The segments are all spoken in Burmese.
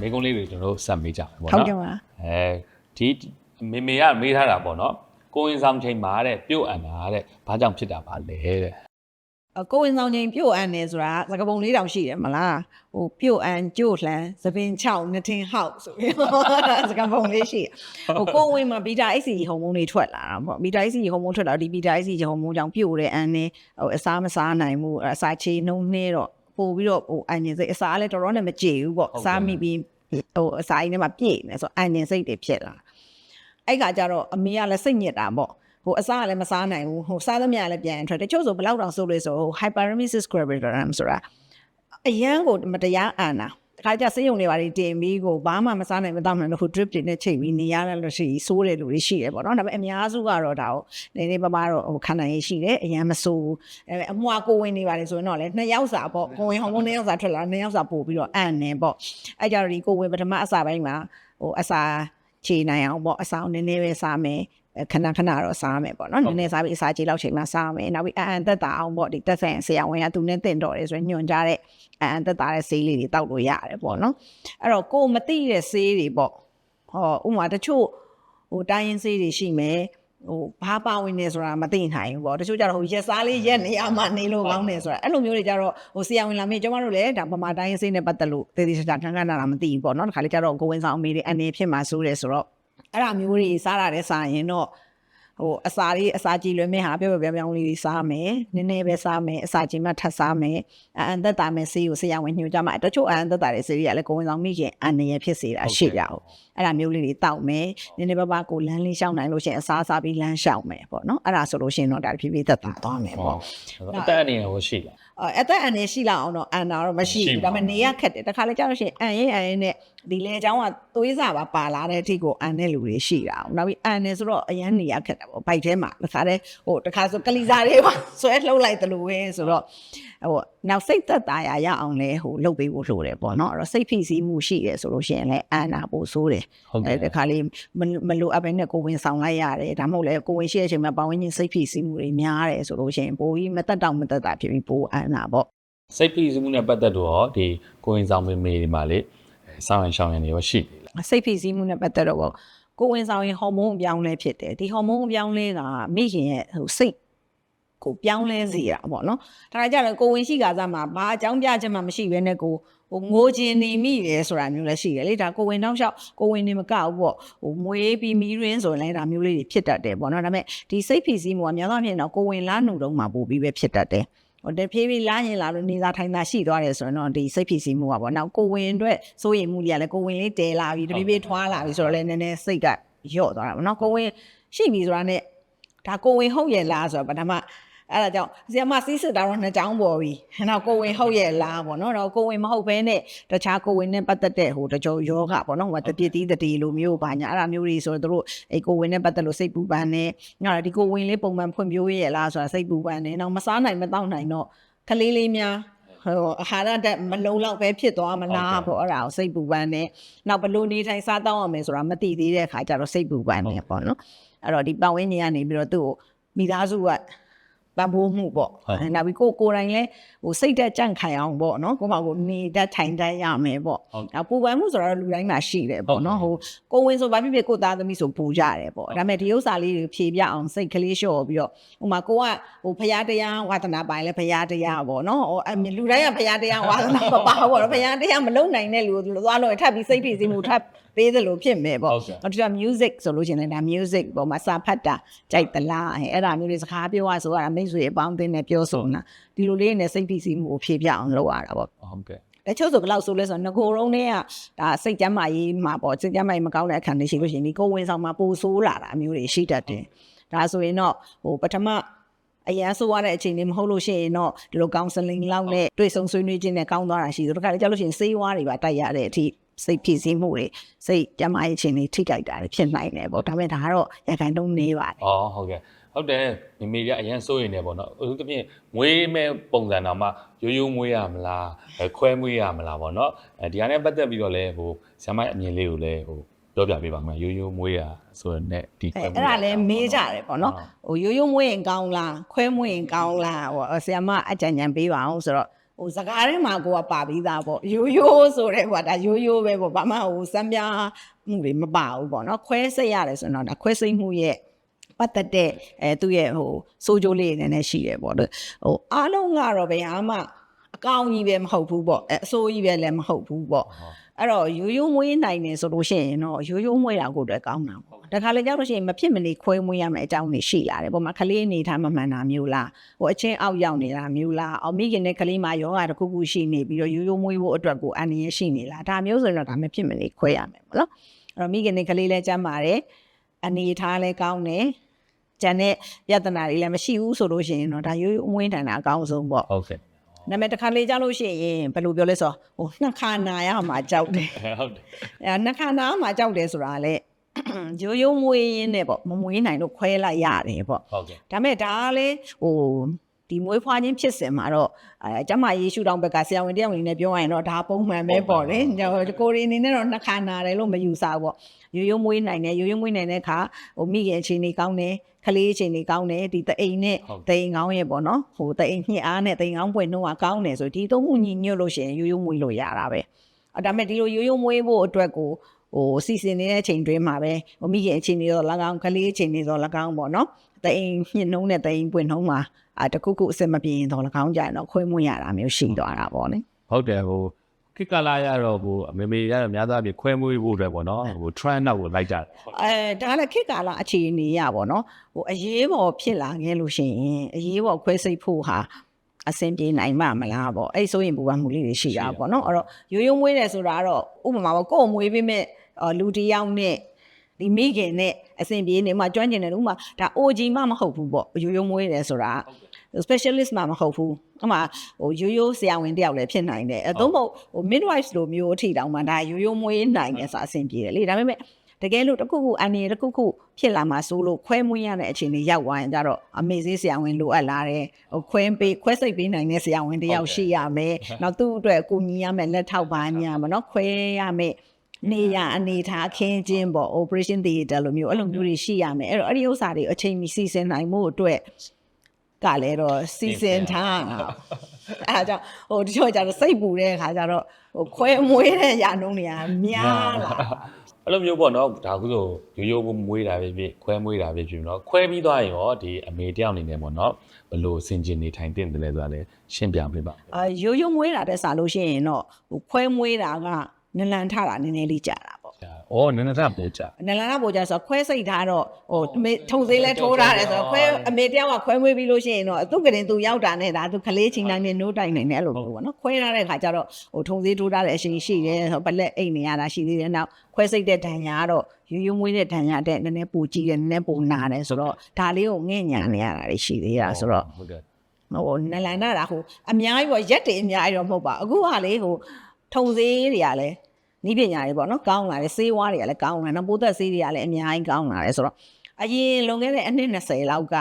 ဟုတ်ကဲ့ဒါမိကုန်းလေးတွေကျွန်တော်တို့ဆက်မေးကြမယ်ပေါ့ဟုတ်နော်တယ်ပါအဲဒီမေမေကမေးထားတာပေါ့နော်ကိုဝင်ဆောင်ချိန်မှာတဲ့ပြုတ်အံတာတဲ့ဘာကြောင့်ဖြစ်တာပါလဲတဲ့အကိုဝင်ဆောင်ချင်းပြုတ်အန်နေဆိုတာသကပုံလေးတောင်ရှိတယ်မလားဟိုပြုတ်အန်ကြို့လှန်သပင်6နှစ်ထင်းဟောက်ဆိုပြီးသကပုံလေးရှိဟိုကိုဝင်မှာဘီတာအိစီဟော်မုန်းတွေထွက်လာတာပေါ့ဘီတာအိစီဟော်မုန်းထွက်လာဒီဘီတာအိစီဟော်မုန်းကြောင့်ပြုတ်တဲ့အန်နေဟိုအစားမစားနိုင်ဘူးအစာချေနှုံနှဲတော့ ပို့ပြီးတော့ဟိုအန်နေစိတ်အစာလည်းတော်တော်နဲ့မကြေဘူးပေါ့စားမိပြီးဟိုအစာကြီးထဲမှာပြည့်နေဆိုအန်နေစိတ်တွေဖြစ်လာအဲ့ကကြတော့အမေကလည်းစိတ်ညစ်တာပေါ့ဟိုအစားကလည်းမစားနိုင်ဘူးဟိုစားသမျှလည်းပြန်ထွက်တချို့ဆိုဘယ်လောက်တောင်ဆိုလို့ဆိုဟို hyperemesis gravidarum ဆိုတာအရန်ကိုမတရားအန်တာတ ခါကျစိတ်ယုံတွေပါတွေတင်ပြီးကိုဘာမှမစားနိုင်မတော့နိုင်လို့ဟို drip တွေနဲ့ချိန်ပြီးနေရတဲ့လို့ရှိရင်စိုးတဲ့လူတွေရှိတယ်ပေါ့နော်ဒါပေမဲ့အများစုကတော့ဒါကိုနည်းနည်းပါးပါတော့ဟိုခံနိုင်ရရှိတယ်အရန်မစိုးဘူးအဲအမွှာကိုဝင်နေပါလေဆိုရင်တော့လေနှစ်ယောက်စာပေါ့ကိုဝင်ဟော်မုန်းနှစ်ယောက်စာထွက်လာနှစ်ယောက်စာပို့ပြီးတော့အန်နေပေါ့အဲကြတော့ဒီကိုဝင်ပထမအစာပိုင်းမှာဟိုအစာခြေနိုင်အောင်ပေါ့အဆောင်နည်းနည်းပဲစားမယ်အဲ ခဏခဏတော့စားမယ်ပေါ့နော်နည်းနည်းစားပြီးအစာခြေလောက်ချိန်မှစားမယ်နောက်ပြီးအအန်သက်တာအောင်ပေါ့ဒီသက်ဆိုင်ဆရာဝန်ကသူနဲ့တင်တော်တယ်ဆိုရင်ညွှန်ကြားတဲ့အအန်သက်တာတဲ့ဆေးလေးတွေတောက်လို့ရတယ်ပေါ့နော်အဲ့တော့ကိုယ်မသိတဲ့ဆေးတွေပေါ့ဟောဥပမာတချို့ဟိုတိုင်းရင်းဆေးတွေရှိမယ်ဟိုဘာပါဝင်နေဆိုတာမသိနိုင်ဘူးပေါ့တချို့ကျတော့ဟိုရက်စားလေးရက်နေရမှနေလို့ကောင်းတယ်ဆိုတာအဲ့လိုမျိုးတွေကျတော့ဟိုဆရာဝန်လာမေးကျမတို့လည်းဒါဗမာတိုင်းရင်းဆေးနဲ့ပတ်သက်လို့သေသေးချာချာထန်ခါနာတာမသိဘူးပေါ့နော်ဒီခါလေးကျတော့ကိုဝင်ဆောင်အမေတွေအနေဖြစ်မှာစိုးတယ်ဆိုတော့ အဲ့ဒါမျိုးတွေစားတာတဲ့စားရင်တော့ဟိုအစာလေးအစာကြည်လွယ်မဲ့ဟာပြောပြောပြောပြောင်းလေးတွေစားမယ်နည်းနည်းပဲစားမယ်အစာကြည်မှထပ်စားမယ်အအန်သက်တာမဲ့ဆေးကိုဆရာဝန်ညွှန်ကြမှာတချို့အအန်သက်တာတဲ့ဆေးတွေကလည်းကိုဝင်ဆောင်မိခင်အန်ရဖြစ်စေတာရှိကြအောင် အဲ့ဒါမျိုးလေးတွေတောက်မယ်နည်းနည်းပါးပါးကိုလမ်းလေးရှောင်းနိုင်လို့ရှိရင်အစားစားပြီးလမ်းရှောင်းမယ်ပေါ့နော်အဲ့ဒါဆိုလို့ရှိရင်တော့ဒါဖြည်းဖြည်းသက်သာသွားမယ်ပေါ့အသက်အနေနဲ့ဟိုရှိလားအဲအသက်အန္တရာယ်ရှိလောက်အောင်တော့အန်တာတော့မရှိမရှိဘူးပါဒါပေမဲ့နေရခက်တယ်တခါလေကြာလို့ရှိရင်အန်ရင်အန်ရင်နဲ့ဒီလေအကြောင်းကသွေးစာပါပါလာတဲ့အထိကိုအန်တဲ့လူတွေရှိတာအောင်နောက်ပြီးအန်နေဆိုတော့အရန်နေရခက်တာပေါ့ဘိုက်ထဲမှာတခါလေဟိုတခါဆိုကလီစာတွေပါဆွဲလှုပ်လိုက်တယ်လို့ပဲဆိုတော့ဟို နောက်စိတ်သက်သာရရအောင်လဲဟိုလှုပ်ပေးဖို့လိုတယ်ပေါ့နော်အဲ့တော့စိတ်ဖိစီးမှုရှိတယ်ဆိုလို့ရှိရင်လည်းအန်တာပို့ဆိုးတယ်ဟုတ်အဲကဲ့တခါလေးမမလိုအပ်ဘဲနဲ့ကိုဝင်ဆောင်လိုက်ရတယ်ဒါမှမဟုတ်လေကိုဝင်ရှိတဲ့အချိန်မှာပဝင်းချင်းစိတ်ဖိစီးမှုတွေများတယ်ဆိုလို့ရှိရင်ပိုပြီးမတက်တောင်မတက်တာဖြစ်ပြီးပိုအန်တာပေါ့စိတ်ဖိစီးမှုနဲ့ပတ်သက်တော့ရောဒီကိုဝင်ဆောင်မေမေတွေမှာလေအဲစောင်းရန်ရှောင်းရန်တွေရောရှိသေးလားစိတ်ဖိစီးမှုနဲ့ပတ်သက်တော့ပေါ့ကိုယ်ဝင်ဆောင်ရင်ဟော်မုန်းအပြောင်းလဲဖြစ်တယ်ဒီဟော်မုန်းအပြောင်းလဲကမိခင်ရဲ့ဟိုစိတ် ကိုပြောင်းလဲစေတာပေါ့နော်ဒါကြတော့ကိုယ်ဝင်ရှိကစားမှာဘာအကြောင်းပြချက်မှမရှိဘဲနဲ့ကိုဟိုငိုချင်နေမိတယ်ဆိုတာမျိုးလည်းရှိတယ်လေဒါကိုယ်ဝင်တောင်းလျှောက်ကိုယ်ဝင်နေမကောက်ဘူးပေါ့ဟိုမွေးပြီးမီးရင်းဆိုရင်လည်းဒါမျိုးလေးတွေဖြစ်တတ်တယ်ပေါ့နော်ဒါပေမဲ့ဒီစိတ်ဖိစီးမှုကများသောအားဖြင့်တော့ကိုယ်ဝင်လားနှုတ်တုံးမှာပို့ပြီးပဲဖြစ်တတ်တယ်ဟိုတဖြည်းဖြည်းလာရင်လာလို့နေသာထိုင်သာရှိသွားတယ်ဆိုရင်တော့ဒီစိတ်ဖြစ်စီမှုကပေါ့နောက်ကိုဝင်အတွက်စိုးရိမ်မှုတွေကလည်းကိုဝင်လေးတဲလာပြီတဖြည်းဖြည်းထွားလာပြီဆိုတော့လည်းနည်းနည်းစိတ်ကညော့သွားတာပေါ့နော်ကိုဝင်ရှိပြီဆိုတာနဲ့ဒါကိုဝင်ဟုတ်ရဲ့လားဆိုတော့ပထမ အဲ့ဒါကြောင့်ဆီယမစီးစစ်တာတော့နှစ်ကြောင်းပေါ်ပြီနောက်ကိုဝင်ဟုတ်ရဲ့လားပေါ့နော်တော့ကိုဝင်မဟုတ်ဘဲနဲ့တခြားကိုဝင်နဲ့ပတ်သက်တဲ့ဟိုတကြောယောဂပေါ့နော်ဟိုတပြစ်တီးတတီလိုမျိုးပါညာအဲ့ဒါမျိုးတွေဆိုတော့တို့အဲ့ကိုဝင်နဲ့ပတ်သက်လို့စိတ်ပူပန်နေငါဒီကိုဝင်လေးပုံမှန်ဖွံ့ဖြိုးရဲ့လားဆိုတာစိတ်ပူပန်နေနောက်မစားနိုင်မတော့နိုင်တော့ကလေးလေးများဟိုအာဟာရတက်မလုံလောက်ပဲဖြစ်သွားမလားပေါ့အဲ့ဒါကိုစိတ်ပူပန်နေနောက်ဘလို့နေထိုင်စားတောင်းရမယ်ဆိုတာမသိသေးတဲ့အခါကျတော့စိတ်ပူပန်နေပေါ့နော်အဲ့တော့ဒီပတ်ဝန်းကျင်ကနေပြီးတော့သူ့ကိုမိသားစုက ပံ့ပိုးမှုပေါ့အဲနောက်ပြီးကိုကိုယ်တိုင်လည်းဟိုစိတ်တက်ကြန့်ခိုင်အောင်ပေါ့နော်ကိုယ့်ဘာကိုနေတတ်ထိုင်တတ်ရမယ်ပေါ့ဟုတ်နောက်ပူပန်မှုဆိုတော့လူတိုင်းမှာရှိတယ်ပေါ့နော်ဟုဟိုကိုဝင်ဆိုဘာဖြစ်ဖြစ်ကိုသားသမီးဆိုပူကြတယ်ပေါ့ဒါပေမဲ့ဒီဥစ္စာလေးတွေဖြေပြအောင်စိတ်ကလေးလျှော့ပြီးတော့ဟိုမှာကိုကဟိုဖရာတရားဝါသနာပိုင်လဲဖရာတရားပေါ့နော်ဟိုအလူတိုင်းကဖရာတရားဝါသနာမပါဘူးပေါ့နော်ဖရာတရားမလုံနိုင်တဲ့လူကိုသွားလို့ထပ်ပြီးစိတ်ဖိစီးမှုထပ် ပေးသလိုဖြစ်မယ်ပေါ့ဟုတ်ကဲ့နောက်တစ်ခါ music ဆိုလို့ရှိရင်လည်းဒါ music ပေါ်မှာစာဖတ်တာကြိုက်သလားအဲအဲ့ဒါမျိုးတွေစကားပြောရဆိုရတာမိတ်ဆွေအပေါင်းအသင်းနဲ့ပြောဆိုတာဒီလိုလေးနဲ့စိတ်ဖိစီးမှုကိုဖြေပြအောင်လုပ်ရတာပေါ့ဟုတ်ကဲ့တချို့ဆိုဘယ်လောက်ဆိုလဲဆိုတော့ငကိုရုံးတွေကဒါစိတ်ကြမ်းမာရေးမှာပေါ့စိတ်ကြမ်းမာရေးမကောင်းတဲ့အခါတွေရှိလို့ရှိရင်ဒီကိုယ်ဝင်ဆောင်မှာပိုဆိုးလာတာအမျိုးတွေရှိတတ်တယ်ဒါဆိုရင်တော့ဟိုပထမအရန်ဆိုးရတဲ့အချိန်လေးမဟုတ်လို့ရှိရင်တော့ဒီလို counseling လောက်နဲ့တွေ့ဆုံဆွေးနွေးခြင်းနဲ့ကောင်းသွားတာရှိတယ်တခါလေကြောက်လို့ရှိရင်ဆေးဝါးတွေပါတိုက်ရတဲ့အထိ စိတ်ဖြစ်စည်းမှုတွေစိတ်ကြမ်းမာရေးခြင်းတွေထိကြိုက်တာတွေဖြစ်နိုင်တယ်ပေါ့ဒါပေမဲ့ဒါကတော့ရခိုင်တုံးနေပါတယ် อ๋อဟုတ်ကဲ့ဟုတ်တယ်မိမိကအရင်စိုးရင်လည်းပေါ့နော်ဥပမာမွေးမဲ့ပုံစံတော့မှရိုးရိုးမွေးရမလားအဲခွဲမွေးရမလားပေါ့နော်အဲဒီဟာနဲ့ပတ်သက်ပြီးတော့လည်းဟိုဆရာမအမြင်လေးကိုလည်းဟိုပြောပြပေးပါမယ်ရိုးရိုးမွေးရဆိုတော့ ਨੇ ဒီ အဲအဲ့ဒါလည်းမေးကြတယ်ပေါ့နော်ဟိုရိုးရိုးမွေးရင်ကောင်းလားခွဲမွေးရင်ကောင်းလားဟိုဆရာမအကြံဉာဏ်ပေးပါအောင်ဆိုတော့ ဟိုစကားထဲမှာကိုကပါပြီးသားပေါ့ရိုးရိုးဆိုတဲ့ကွာဒါရိုးရိုးပဲပေါ့ဘာမှဟိုစမ်းပြားမှုတွေမပါဘူးပေါ့နော်ခွဲစိတ်ရတယ်ဆိုတော့ဒါခွဲစိတ်မှုရဲ့ပတ်သက်တဲ့အဲသူ့ရဲ့ဟိုစိုးကြိုးလေးနည်းနည်းရှိတယ်ပေါ့လို့ဟိုအားလုံးကတော့ဘယ်ဟာမှအကောင်းကြီးပဲမဟုတ်ဘူးပေါ့အဲအစိုးကြီးပဲလည်းမဟုတ်ဘူးပေါ့ အဲ့တော့ရိုးရိုးမွေးနိုင်နေဆိုလို့ရှိရင်တော့ရိုးရိုးမွေးတာကိုအတွက်ကောင်းတာပေါ့တခါလေကြောက်လို့ရှိရင်မဖြစ်မနေခွဲမွေးရမယ်အကြောင်းတွေရှိလာတယ်ပေါ့မှာကလေးအနေထားမမှန်တာမျိုးလားဟိုအချင်းအောက်ရောက်နေတာမျိုးလားအောင်မိခင်နဲ့ကလေးမယောဂတစ်ခုခုရှိနေပြီးတော့ရိုးရိုးမွေးဖို့အတွက်ကိုအန္တရာယ်ရှိနေလားဒါမျိုးဆိုရင်တော့ဒါမဖြစ်မနေခွဲရမယ်ပေါ့နော်အဲ့တော့မိခင်နဲ့ကလေးလည်းကြမ်းပါတယ်အနေထားလည်းကောင်းတယ်ကျန်တဲ့ယတနာတွေလည်းမရှိဘူးဆိုလို့ရှိရင်တော့ဒါရိုးရိုးမွေးနိုင်တာအကောင်းဆုံးပေါ့ဟုတ်ကဲ့ နာမည်တစ်ခါလေးကြောက်လို့ရှိရင်ဘယ်လိုပြောလဲဆိုတော့ဟိုနှစ်ခါနာရမှာကြောက်တယ်ဟုတ်တယ်အဲနှစ်ခါနာမှာကြောက်တယ်ဆိုတာလေရိုးရိုးမွေးရင်းနဲ့ပေါ့မမွေးနိုင်လို့ခွဲလိုက်ရတယ်ပေါ့ဟုတ်ကဲ့ဒါပေမဲ့ဒါကလေဟို ဒီမွေးဖွားခြင်းဖြစ်စဉ်မှာတော့အဲကျမယေရှုတောင်ဘက်ကဆရာဝန်တယောက်အနေနဲ့ပြောရရင်တော့ဒါပုံမှန်ပဲပေါ့လေကိုရီအနေနဲ့တော့နှစ်ခါနာတယ်လို့မယူဆဘူးပေါ့ရိုးရိုးမွေးနိုင်တယ်ရိုးရိုးမွေးနိုင်တဲ့အခါဟိုမိခင်အခြေအနေကောင်းတယ်ကလေးအခြေအနေကောင်းတယ်ဒီတအိမ်နဲ့တအိမ်ကောင်းရဲ့ပေါ့နော်ဟိုတအိမ်ညှစ်အားနဲ့တအိမ်ကောင်းပွင့်နှုံးကကောင်းတယ်ဆိုဒီသုံးခုညီညွတ်လို့ရှိရင်ရိုးရိုးမွေးလို့ရတာပဲအဲဒါပေမဲ့ဒီလိုရိုးရိုးမွေးဖို့အတွက်ကိုဟိုစီစဉ်နေတဲ့အချိန်တွင်းမှာပဲဟိုမိခင်အခြေအနေတော့၎င်းကလေးအခြေအနေတော့၎င်းပေါ့နော် တအိမ်ညှစ်နှုံးနဲ့တအိမ်ပွင့်နှုံးမှာအာတခုခုအစင်မပြေရင်တော့၎င်းကြရင်တော့ခွဲမွေးရတာမျိုးရှိသွားတာပေါ့လေဟုတ်တယ်ဟိုခိကလာရတော့ဟိုအမေမေရတော့များသောအားဖြင့်ခွဲမွေးဖို့အတွက်ပေါ့နော်ဟို trend နောက်ကိုလိုက်ကြတယ်အဲဒါလည်းခေတ်ကာလအခြေအနေရပါတော့ဟိုအရေးပေါ်ဖြစ်လာခဲ့လို့ရှိရင်အရေးပေါ်ခွဲစိတ်ဖို့ဟာအဆင်ပြေနိုင်မှာမလားပေါ့အဲ့ဆိုရင်ဘူပမှုလေးတွေရှိတာပေါ့နော်အဲ့တော့ရိုးရိုးမွေးတယ်ဆိုတာကတော့ဥပမာပေါ့ကိုယ်မွေးပေးမဲ့အော်လူတစ်ယောက်နဲ့ ဒီမိခင်နဲ့အဆင်ပြေနေမှာကျွမ်းကျင်တယ်လို့ဥပမာဒါ OG မှမဟုတ်ဘူးပေါ့ရိုးရိုးမွေးတယ်ဆိုတာ specialist မှမဟုတ်ဘူးအမှဟိုရိုးရိုးဆရာဝန်တယောက်လည်းဖြစ်နိုင်တယ်အဲသုံးဖို့ဟို midwife လိုမျိုးအထိတောင်မှဒါရိုးရိုးမွေးနိုင်တယ်ဆိုတာအဆင်ပြေတယ်လေဒါပေမဲ့တကယ်လို့တစ်ခုခုအန်ရတစ်ခုခုဖြစ်လာမှဆိုလို့ခွဲမွေးရတဲ့အခြေအနေရောက်သွားရင်ကြတော့အမေသေးဆရာဝန်လိုအပ်လာတယ်ဟိုခွဲပေးခွဲစိတ်ပေးနိုင်တဲ့ဆရာဝန်တယောက်ရှိရမယ်နောက်သူ့အတွက်ကိုညီရမယ်လက်ထောက်ပါညာမနော်ခွဲရမယ် နေရအနေထားအခင်းချင်းပေါ့ operation theater လိုမျိုးအဲ့လိုမျိုးတွေရှိရမယ်အဲ့တော့အဲ့ဒီဥစ္စာတွေအချိန်မီစီစဉ်နိုင်မှုအတွက်ကလည်းတော့စီစဉ်ထားတာအဲ့ဒါကြောင့်ဟိုတချို့ကျတော့စိတ်ပူတဲ့အခါကျတော့ဟိုခွဲမွေးတဲ့ຢာနှုံးတွေကများလာအဲ့လိုမျိုးပေါ့နော်ဒါကုဆိုရိုးရိုးမွေးတာပဲဖြစ်ခွဲမွေးတာပဲဖြစ်နော်ခွဲပြီးသွားရင်ရောဒီအမေတယောက်အနေနဲ့ပေါ့နော်ဘယ်လိုစင်ကျင်နေထိုင်တင်တယ်လဲဆိုတာလည်းရှင်းပြပေးပါအာရိုးရိုးမွေးတာတဲ့စားလို့ရှိရင်တော့ဟိုခွဲမွေးတာက နလန်ထတာနည်းနည်းလေးကြာတာပေါ့။အော်နည်းနည်းတော့ပို့ကြနလန်ကပိုကြာဆိုတော့ခွဲစိတ်ထားတော့ဟိုအမေထုံသေးလဲထိုးထားတယ်ဆိုတော့ခွဲအမေတယောက်ကခွဲမွေးပြီးလို့ရှိရင်တော့သူ့ကလေးသူရောက်တာနဲ့ဒါသူခလေးချင်းတိုင်းနဲ့နိုးတိုင်နိုင်တယ်အဲ့လိုမျိုးပေါ့နော်ခွဲထားတဲ့ခါကျတော့ဟိုထုံသေးထိုးထားတဲ့အချိန်ရှိတယ်ဆိုတော့ပလက်အိတ်နေရတာရှိသေးတယ်နောက်ခွဲစိတ်တဲ့ဒဏ်ရာကတော့ရိုးရိုးမွေးတဲ့ဒဏ်ရာတဲ့နည်းနည်းပူကြည့်တယ်နည်းနည်းပူနာတယ်ဆိုတော့ဒါလေးကိုငဲ့ညာနေရတာတွေရှိသေးတာဆိုတော့ဟုတ်ကဲ့ဟိုနလန်နာတာဟိုအများကြီးပေါ့ရက်တွေအများကြီးတော့မဟုတ်ပါအခုကလေဟိုထုံသေးတွေကလည်း နီးပညာတွေပေါ့နော်ကောင်းလာတယ်စေးဝါးတွေကလည်းကောင်းလာတယ်နော်ပိုးသက်စေးတွေကလည်းအများကြီးကောင်းလာတယ်ဆိုတော့အရင်လွန်ခဲ့တဲ့အနှစ်20လောက်က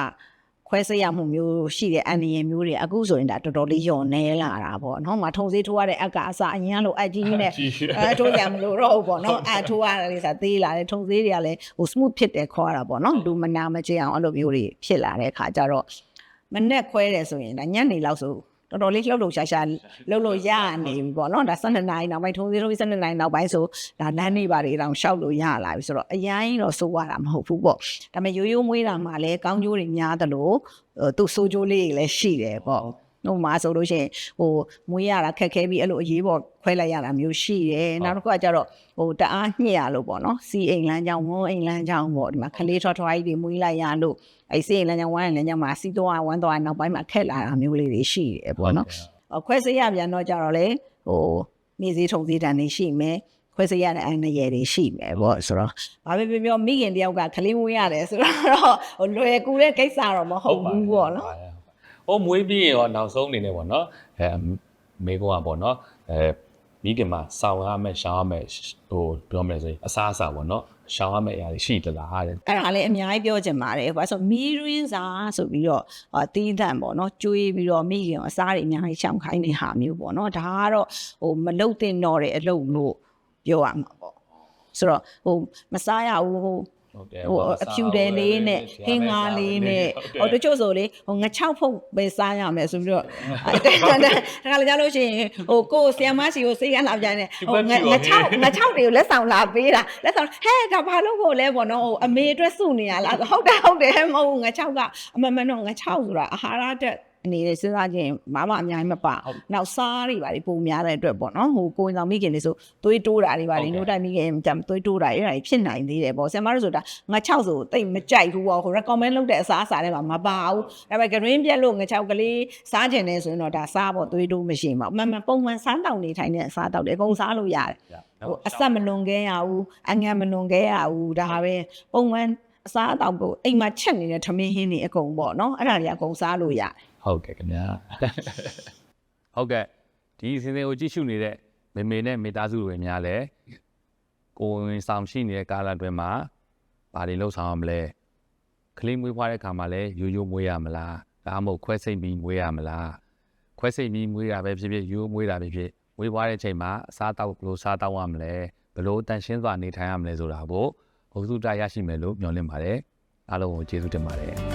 ခွဲစိတ်ရမှုမျိုးရှိတဲ့အန်ဒီယမျိုးတွေအခုဆိုရင်ဒါတော်တော်လေးညော့နေလာတာပေါ့နော်မထုံစေးထိုးရတဲ့အကအစအရင်ကလို့အကြီးကြီးနဲ့ကြီးရှိအဲထိုးကြမလို့တော့ဘူးပေါ့နော်အဲထိုးရတယ်လေဆိုသေးလာတယ်ထုံသေးတွေကလည်းဟို smooth ဖြစ်တယ်ခေါ်ရတာပေါ့နော်လူမနာမကျအောင်အဲ့လိုမျိုးတွေဖြစ်လာတဲ့ခါကျတော့မနဲ့ခွဲတယ်ဆိုရင်ဒါညနေလောက်ဆို တော်တော်လေးလှုပ်လှုပ်ရှားရှားလှုပ်လို့ရနေပြီပေါ့နော်ဒါ12နာရီနောက်ပိုင်းထုံသေးထုံသေး12နာရီနောက်ပိုင်းဆိုဒါလမ်းနေပါတွေတောင်ရှောက်လို့ရလာပြီဆိုတော့အရင်တော့စိုးရတာမဟုတ်ဘူးပေါ့ဒါပေမဲ့ရိုးရိုးမွေးတာမှလည်းကောင်းကျိုးတွေများသလိုဟိုသူ့ဆိုးကျိုးလေးတွေလည်းရှိတယ်ပေါ့ ဟိုမှာဆိုလို့ရှိရင်ဟိုမွေးရတာခက်ခဲပြီးအဲ့လိုအရေးပေါ်ခွဲလိုက်ရတာမျိုးရှိတယ်နောက်တစ်ခုကကျတော့ဟိုတအားညှစ်ရလို့ပေါ့နော်စီအိမ်လန်းကြောင်းဝန်းအိမ်လန်းကြောင်းပေါ့ဒီမှာခလေးထွားထွားကြီးတွေမွေးလိုက်ရလို့အဲ့စီအိမ်လန်းကြောင်းဝန်းအိမ်လန်းကြောင်းမှာစီတော့ဝန်းတော့နောက်ပိုင်းမှာခက်လာတာမျိုးလေးတွေရှိတယ်ပေါ့နော်ဟိုခွဲစိတ်ရပြန်တော့ကျတော့လေဟိုမြေစည်းထုံစည်းတန်တွေရှိမယ်ခွဲစိတ်ရတဲ့အန်ရယ်တွေရှိမယ်ပေါ့ဆိုတော့ဘာပဲပြောပြောမိခင်တယောက်ကခလေးမွေးရတယ်ဆိုတော့ဟိုလွယ်ကူတဲ့ကိစ္စတော့မဟုတ်ဘူးပေါ့နော် ဟိုမွေးပြီးရင်ရောနောက်ဆုံးအနေနဲ့ပေါ့နော်အဲမေကွာပေါ့နော်အဲမိခင်မှာစောင်းရမယ်ရှောင်းရမယ်ဟိုပြောမလဲဆိုရင်အစားအစာပေါ့နော်ရှောင်းရမယ်အရာတွေရှိသလားတဲ့အဲ့ဒါလည်းအများကြီးပြောချင်ပါတယ်ဘာလို့ဆိုမီရင်းစာဆိုပြီးတော့အာတီးတန့်ပေါ့နော်ကျွေးပြီးတော့မိခင်အစားတွေအများကြီးရှောင်ခိုင်းနေဟာမျိုးပေါ့နော်ဒါကတော့ဟိုမလုတ်တင်တော့တဲ့အလုပ်လို့ပြောရမှာပေါ့ဆိုတော့ဟိုမစားရဘူးဟို ဟုတ်တယ်ဟိုအဖြူတယ်လေးနဲ့ဟင်းငါလေးနဲ့ဟိုတချို့ဆိုလေဟိုငချောက်ဖုတ်ပဲစားရမယ်ဆိုပြီးတော့အဲ့ဒါဒါကလည်းကြားလို့ရှိရင်ဟိုကိုဆီယမစီကိုစေးကလာပြိုင်နေဟိုငငချောက်ငချောက်တွေကိုလက်ဆောင်လာပေးတာလက်ဆောင်ဟဲ့ဒါဘာလို့ဖို့လဲပေါ့နော်ဟိုအမေအတွက်စုနေရလားဟုတ်တယ်ဟုတ်တယ်မဟုတ်ငချောက်ကအမမတော့ငချောက်ဆိုတာအာဟာရတက် အနေနဲ့စဉ်းစားခြင်းမမအများကြီးမပါနောက်စားတွေပါလေပုံများတဲ့အတွက်ပေါ့နော်ဟိုကိုရင်ဆောင်မိခင်တွေဆိုသွေးတိုးတာတွေပါလေနို့တိုင်မိခင်တမ်းသွေးတိုးတာအဲ့ဒါတွေဖြစ်နိုင်သေးတယ်ပေါ့ဆရာမတို့ဆိုတာငါ6ဆိုတိတ်မကြိုက်ဘူးပေါ့ဟို recommend လုပ်တဲ့အစားအစာတွေမှာမပါဘူးဒါပေမဲ့ green ပြက်လို့ငါ6ကလေးစားကျင်နေဆိုရင်တော့ဒါစားပေါ့သွေးတိုးမရှိမှာမှန်မှန်ပုံမှန်စားတောက်နေထိုင်တဲ့အစားတောက်တယ်အကုန်စားလို့ရတယ်ဟိုအဆက်မလွန်ခဲရဘူးအငံမလွန်ခဲရဘူးဒါပဲပုံမှန် အစားအသောက်ကိုအိမ်မှာချက်နေတဲ့ထမင်းဟင်းတွေအကုန်ပေါ့နော်အဲ့ဒါတွေအကုန်စားလို့ရတယ်ဟုတ်ကဲ့ခင်ဗျာဟုတ်ကဲ့ဒီအစီအစဉ်ကိုကြည့်ရှုနေတဲ့မေမေနဲ့မိသားစုတွေများလဲကိုယ်ဝင်ဆောင်ရှိနေတဲ့ကာလအတွင်းမှာဘာတွေလှုပ်ဆောင်ရမလဲကလေးမွေးဖွားတဲ့ခါမှာလဲရိုးရိုးမွေးရမလားဒါမှမဟုတ်ခွဲစိတ်ပြီးမွေးရမလားခွဲစိတ်ပြီးမွေးတာပဲဖြစ်ဖြစ်ရိုးရိုးမွေးတာပဲဖြစ်မွေးဖွားတဲ့ချိန်မှာအစားတောက်ဘယ်လိုစားတောက်ရမလဲဘယ်လိုတန်ရှင်းစွာနေထိုင်ရမလဲဆိုတာကို ဘုသူတရရရှိမယ်လို့မျှော်လင့်ပါတယ်အားလုံးကိုကျေးဇူးတင်ပါတယ်